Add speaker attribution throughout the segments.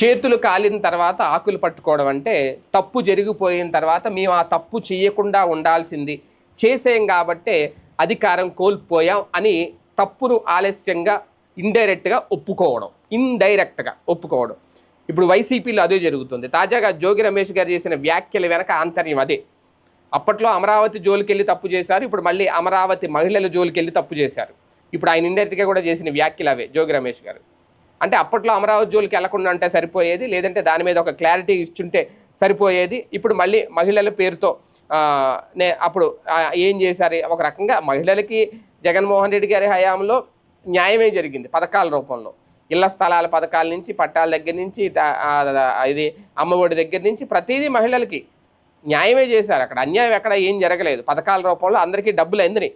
Speaker 1: చేతులు కాలిన తర్వాత ఆకులు పట్టుకోవడం అంటే తప్పు జరిగిపోయిన తర్వాత మేము ఆ తప్పు చేయకుండా ఉండాల్సింది. చేసేం కాబట్టే అధికారం కోల్పోయాం అని తప్పును ఆలస్యంగా ఇండైరెక్ట్గా ఒప్పుకోవడం. ఇండైరెక్ట్గా ఒప్పుకోవడం. ఇప్పుడు వైసీపీలో అదే జరుగుతుంది. తాజాగా జోగి రమేష్ గారు చేసిన వ్యాఖ్యల వెనక ఆంతర్యం అదే. అప్పట్లో అమరావతి జోలికెళ్ళి తప్పు చేశారు. ఇప్పుడు మళ్ళీ అమరావతి మహిళల జోలికెళ్ళి తప్పు చేశారు. ఇప్పుడు ఆయన ఇండైరెక్ట్గా కూడా చేసిన వ్యాఖ్యలు అవే జోగి రమేష్ గారు. అంటే అప్పట్లో అమరావతి జోలికి వెళ్ళకుండా అంటే సరిపోయేది లేదంటే దాని మీద ఒక క్లారిటీ ఇచ్చుంటే సరిపోయేది. ఇప్పుడు మళ్ళీ మహిళల పేరుతో నే అప్పుడు ఏం చేశారు? ఒక రకంగా మహిళలకి జగన్మోహన్ రెడ్డి గారి హయాంలో న్యాయమే జరిగింది పథకాల రూపంలో. ఇళ్ళ స్థలాల పథకాల నుంచి పట్టాల దగ్గర నుంచి ఇది అమ్మఒడి దగ్గర నుంచి ప్రతిదీ మహిళలకి న్యాయమే చేశారు అక్కడ. అన్యాయం ఎక్కడ ఏం జరగలేదు. పథకాల రూపంలో అందరికీ డబ్బులు అందినాయి.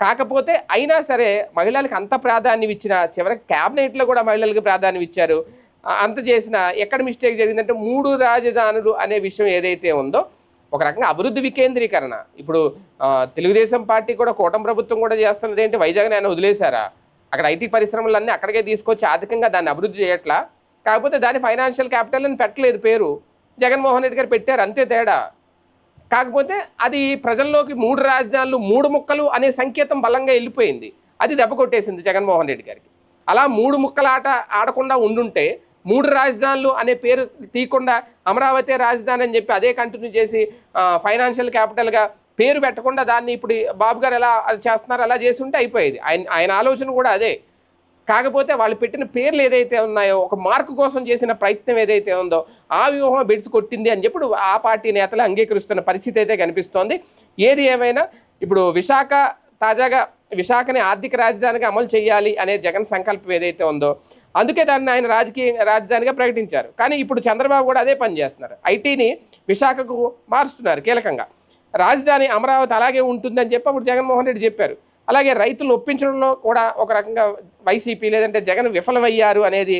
Speaker 1: కాకపోతే అయినా సరే మహిళలకు అంత ప్రాధాన్యం ఇచ్చిన చివరికి క్యాబినెట్లో కూడా మహిళలకు ప్రాధాన్యం ఇచ్చారు. అంత చేసిన ఎక్కడ మిస్టేక్ జరిగిందంటే మూడు రాజధానులు అనే విషయం ఏదైతే ఉందో ఒక రకంగా అభివృద్ధి వికేంద్రీకరణ. ఇప్పుడు తెలుగుదేశం పార్టీ కూడా కూటమి ప్రభుత్వం కూడా చేస్తున్నది ఏంటి? వైజాగ్ ఆయన వదిలేశారా? అక్కడ ఐటీ పరిశ్రమలన్నీ అక్కడికే తీసుకొచ్చి ఆర్థికంగా దాన్ని అభివృద్ధి చేయట్లా? కాకపోతే దాని ఫైనాన్షియల్ క్యాపిటల్ అని పెట్టలేదు పేరు. జగన్మోహన్ రెడ్డి గారు పెట్టారు అంతే తేడా. కాకపోతే అది ప్రజల్లోకి మూడు రాజధానులు మూడు ముక్కలు అనే సంకేతం బలంగా వెళ్ళిపోయింది. అది దెబ్బ కొట్టేసింది జగన్మోహన్ రెడ్డి గారికి. అలా మూడు ముక్కల ఆట ఆడకుండా ఉండుంటే మూడు రాజధానులు అనే పేరు తీయకుండా అమరావతి రాజధాని అని చెప్పి అదే కంటిన్యూ చేసి ఫైనాన్షియల్ క్యాపిటల్గా పేరు పెట్టకుండా దాన్ని ఇప్పుడు బాబు గారు ఎలా అది చేస్తున్నారు అలా చేసి ఉంటే అయిపోయేది. ఆయన ఆయన ఆలోచన కూడా అదే. కాకపోతే వాళ్ళు పెట్టిన పేర్లు ఏదైతే ఉన్నాయో ఒక మార్కు కోసం చేసిన ప్రయత్నం ఏదైతే ఉందో ఆ వ్యూహం బిడిచి కొట్టింది అని చెప్పి ఆ పార్టీ నేతలు అంగీకరిస్తున్న పరిస్థితి అయితే కనిపిస్తోంది. ఏది ఏమైనా ఇప్పుడు విశాఖ తాజాగా విశాఖని ఆర్థిక రాజధానిగా అమలు చేయాలి అనే జగన్ సంకల్పం ఏదైతే ఉందో అందుకే దాన్ని ఆయన రాజకీయ రాజధానిగా ప్రకటించారు. కానీ ఇప్పుడు చంద్రబాబు కూడా అదే పని చేస్తున్నారు. ఐటీని విశాఖకు మారుస్తున్నారు కీలకంగా. రాజధాని అమరావతి అలాగే ఉంటుందని చెప్పి అప్పుడు జగన్మోహన్ రెడ్డి చెప్పారు. అలాగే రైతులు ఒప్పించడంలో కూడా ఒక రకంగా వైసీపీ లేదంటే జగన్ విఫలమయ్యారు అనేది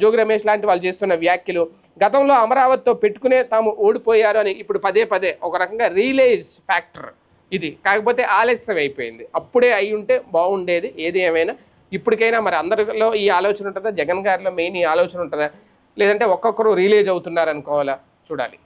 Speaker 1: జోగి రమేష్ లాంటి వాళ్ళు చేస్తున్న వ్యాఖ్యలు. గతంలో అమరావతితో పెట్టుకునే తాము ఓడిపోయారు అని ఇప్పుడు పదే పదే ఒక రకంగా రియలైజ్ ఫ్యాక్టర్ ఇది. కాకపోతే ఆలస్యం అయిపోయింది. అప్పుడే అయి ఉంటే బాగుండేది ఏది ఏమైనా. ఇప్పటికైనా మరి అందరిలో ఈ ఆలోచన ఉంటుందా? జగన్ గారిలో మెయిన్ ఈ ఆలోచన ఉంటుందా? లేదంటే ఒక్కొక్కరు రిలీజ్ అవుతున్నారు అనుకోవాలా చూడాలి.